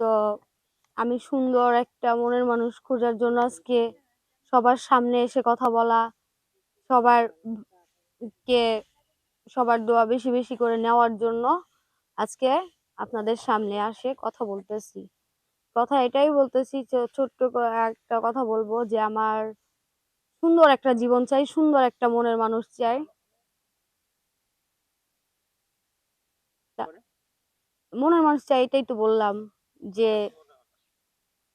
তো আমি সুন্দর একটা মনের মানুষ খোঁজার জন্য আজকে সবার সামনে এসে কথা বলা সবার কে সবার দোয়া বেশি বেশি করে নেওয়ার জন্য আজকে আপনাদের সামনে আসে কথা বলতেছি। কথা এটাই বলতেছি ছোট্ট একটা কথা বলব যে আমার সুন্দর একটা জীবন চাই সুন্দর একটা মনের মানুষ চাই। মনের মানুষ চাই এটাই তো বললাম। যে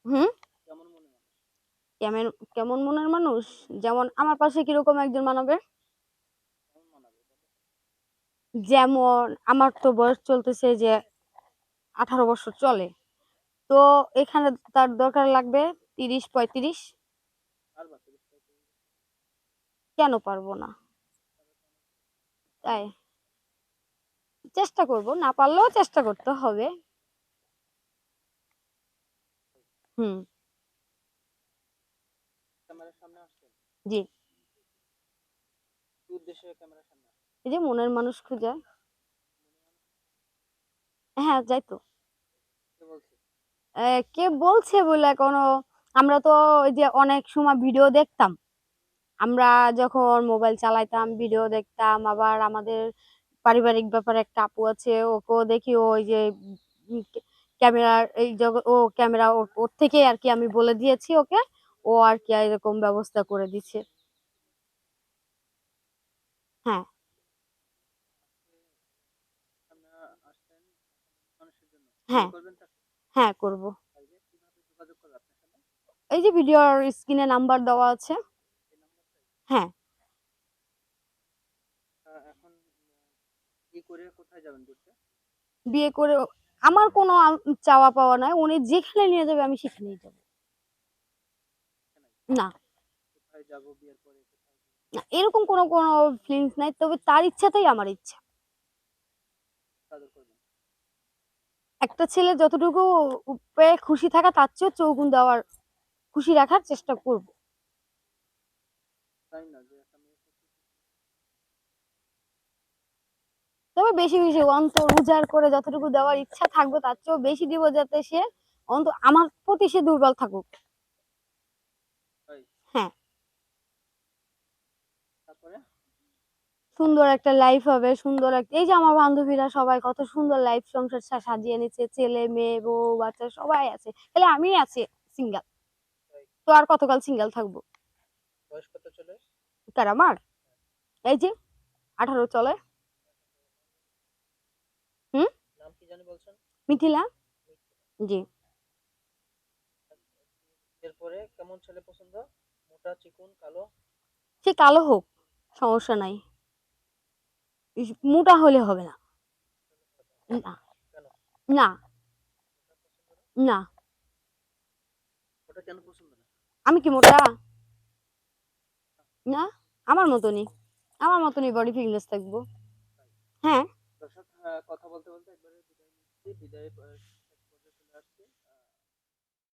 হুম? কেমন কেমন মনের মানুষ? যেমন আমার পাশে কীরকম একজন মানবে? যেমন আমার তো বয়স চলতেছে যে আঠারো বছর চলে। তো এখানে তার দরকার লাগবে তিরিশ পঁয়ত্রিশ? কেন পারব না? তাই। চেষ্টা করব না পারলেও চেষ্টা করতে হবে। হুম। ক্যামেরার সামনে আসছেন? জি। কি উদ্দেশ্যে ক্যামেরার সামনে আসছেন? এই যে মনের মানুষ খুঁজে। হ্যাঁ যাই তো। কে বলছে? এ, কে বলছে বলে কোনো আমরা তো ওই যে অনেক সময় ভিডিও দেখতাম। আমরা যখন মোবাইল চালাইতাম ভিডিও দেখতাম আবার আমাদের পারিবারিক ব্যাপারে একটা আপু আছে ওকেও দেখি ওই যে ক্যামেরার এই জগৎ ও ক্যামেরা ওর থেকে আর কি আমি বলে দিয়েছি ওকে। ও আর কি এরকম ব্যবস্থা করে দিচ্ছে। হ্যাঁ। হ্যাঁ। হ্যাঁ করব। এই যে ভিডিওর স্ক্রিনে নাম্বার দেওয়া আছে। হ্যাঁ। এখন কি করে কোথায় যাবেন বিয়ে করে আমার কোনো চাওয়া পাওয়া নাই। উনি যেখানে নিয়ে যাবে আমি সেখানেই যাব। না। এরকম কোনো কোনো ফিলিংস নাই। তবে তার ইচ্ছাতেই আমার ইচ্ছা। একটা ছেলে যতটুকু পেয়ে খুশি থাকা তার চেয়েও চৌগুণ দেওয়ার খুশি রাখার চেষ্টা করব। তাই না যে একটা মেয়ে খুশি তবে বেশি বেশি অন্তর উজাড় করে যতটুকু দেওয়ার ইচ্ছা থাকবে তার চেয়েও বেশি দিব যাতে সে অন্ত আমার প্রতি সে দুর্বল থাকুক। হ্যাঁ। সুন্দর একটা লাইফ হবে সুন্দর একটা এই যে আমার বান্ধবীরা সবাই কত সুন্দর লাইফ সংসার সাজিয়ে নিচ্ছে ছেলে মেয়ে বউ বাচ্চা সবাই আছে। তাহলে আমি আছি সিঙ্গেল তো আর কতকাল সিঙ্গেল থাকব? বয়স কত চলে? কার আমার? এই যে আঠারো চলে নাম কি জানি বলছেন? মিথিলা? জি। এরপরে কেমন ছেলে পছন্দ? মোটা চিকুন কালো? সে কালো হোক সমস্যা নাই। মোটা হলে হবে না। না না। মোটা না। না। ওটা কেন পছন্দ না? আমি কি মোটা? না? আমার মতনই। আমার মতনই বডি ফিটনেস থাকব। কথা বলতে বলতে একবারে বিদায় নিচ্ছি। বিদায় শেষ চলে আসছি।